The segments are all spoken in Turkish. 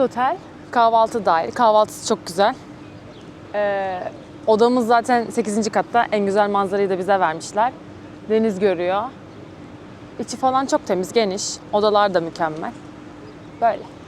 Otel. Kahvaltı dahil. Kahvaltısı çok güzel. Ee, odamız zaten 8. katta. En güzel manzarayı da bize vermişler. Deniz görüyor. İçi falan çok temiz, geniş. Odalar da mükemmel. Böyle.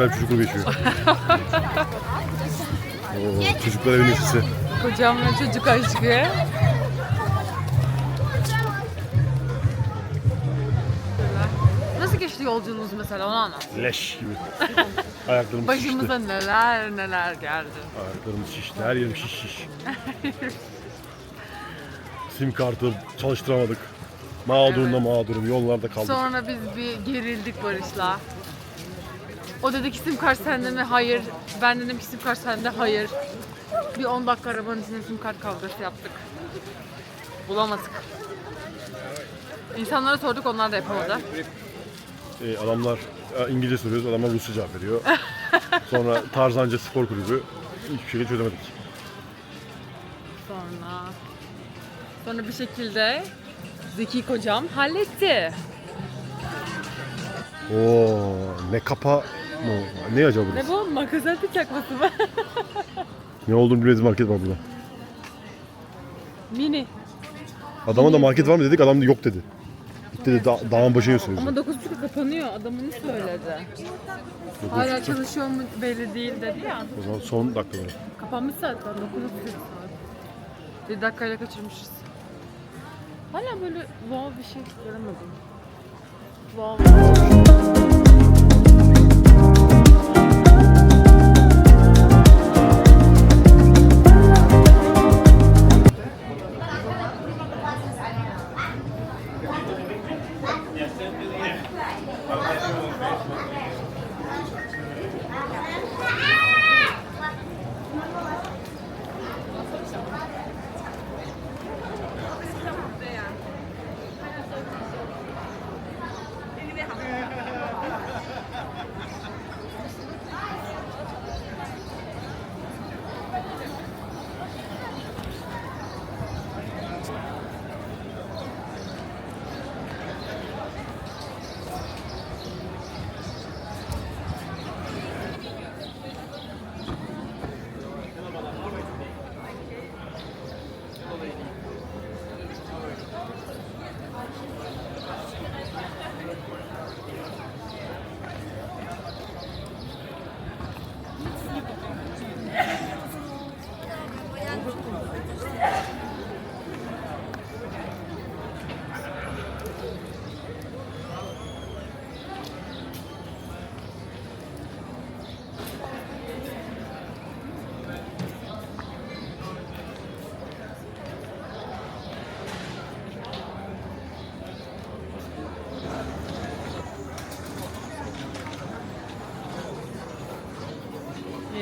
Güzel çocukluğu geçiyor. Oo, çocuklar evinin sesi. Kocamla çocuk aşkı. Nasıl geçti yolculuğunuz mesela onu anlat. Leş gibi. Ayaklarım Başımıza şişti. neler neler geldi. Ayaklarım şişti. Her yerim şiş şiş. Sim kartı çalıştıramadık. Mağdurumda mağdurum. Yollarda kaldık. Sonra biz bir gerildik Barış'la. O dedi ki sim kart sende mi? Hayır. Ben dedim ki sim kart sende. Hayır. Bir 10 dakika arabanın içinde sim kart kavgası yaptık. Bulamadık. İnsanlara sorduk onlar da yapamadı. Ee, adamlar e, İngilizce soruyoruz. Adamlar Rusça cevap veriyor. Sonra Tarzanca Spor Kulübü. Hiçbir şekilde çözemedik. Sonra sonra bir şekilde Zeki kocam halletti. Oo, ne kapa mı? Ne acaba Ne burası? bu? Makasatı çakması mı? Ne olduğunu bilmediğimiz market var burada. Mini. Adama da market var mı dedik adam da yok dedi. Gitti de da- dağın başına gösteriyor. Ama 9.30'da kapanıyor. Adam onu söyledi. Hala çalışıyor mu belli değil dedi ya. O zaman son dakikaları. Kapanmış zaten. 9.30 saat. Bir dakikayla kaçırmışız. Hala böyle wow bir şey göremedim. Wow.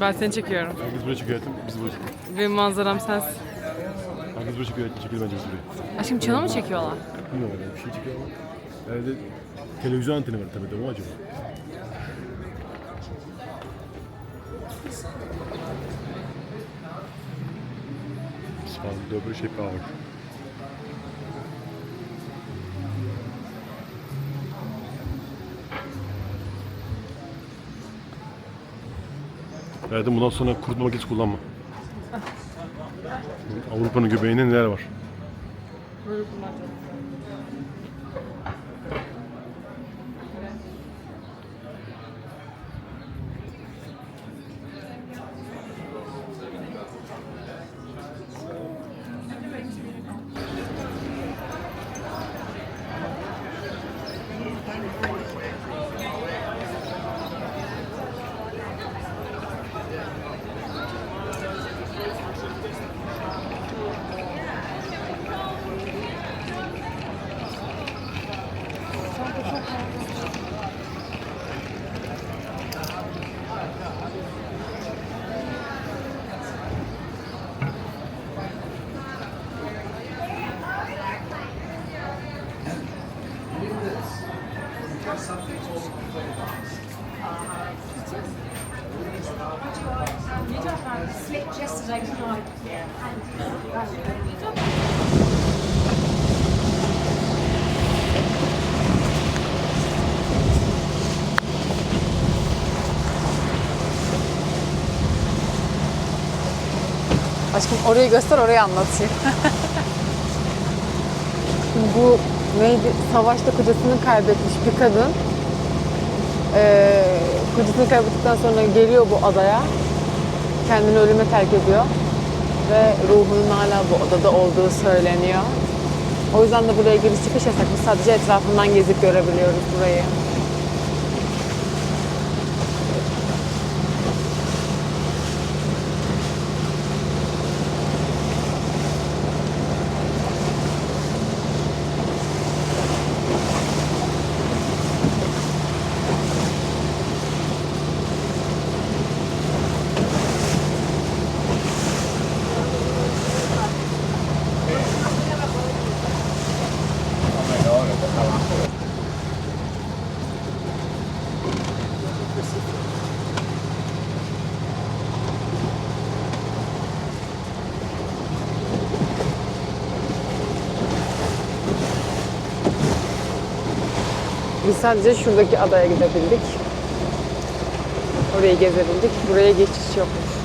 Ben seni çekiyorum. Herkes buraya çıkıyor hayatım, biz buraya çıkıyoruz. Benim manzaram sensin. Herkes buraya çıkıyor, çekiyor bence biz buraya. Aşkım çana mı çekiyorlar? Bilmiyorum öyle bir şey çıkıyor ama. Herhalde televizyon anteni var tabii de o mu acaba? Sağ böyle şey power. Hayatım bundan sonra kurutma makinesi kullanma. Avrupa'nın göbeğinde neler var? Aşkım orayı göster, orayı anlatayım. Bu neydi? Savaşta kocasını kaybetmiş bir kadın. Ee, kocasını kaybettikten sonra geliyor bu adaya. Kendini ölüme terk ediyor. Ve ruhunun hala bu odada olduğu söyleniyor. O yüzden de buraya giriş çıkış yasak. Biz sadece etrafından gezip görebiliyoruz burayı. Biz sadece şuradaki adaya gidebildik. Orayı gezebildik. Buraya geçiş yokmuş.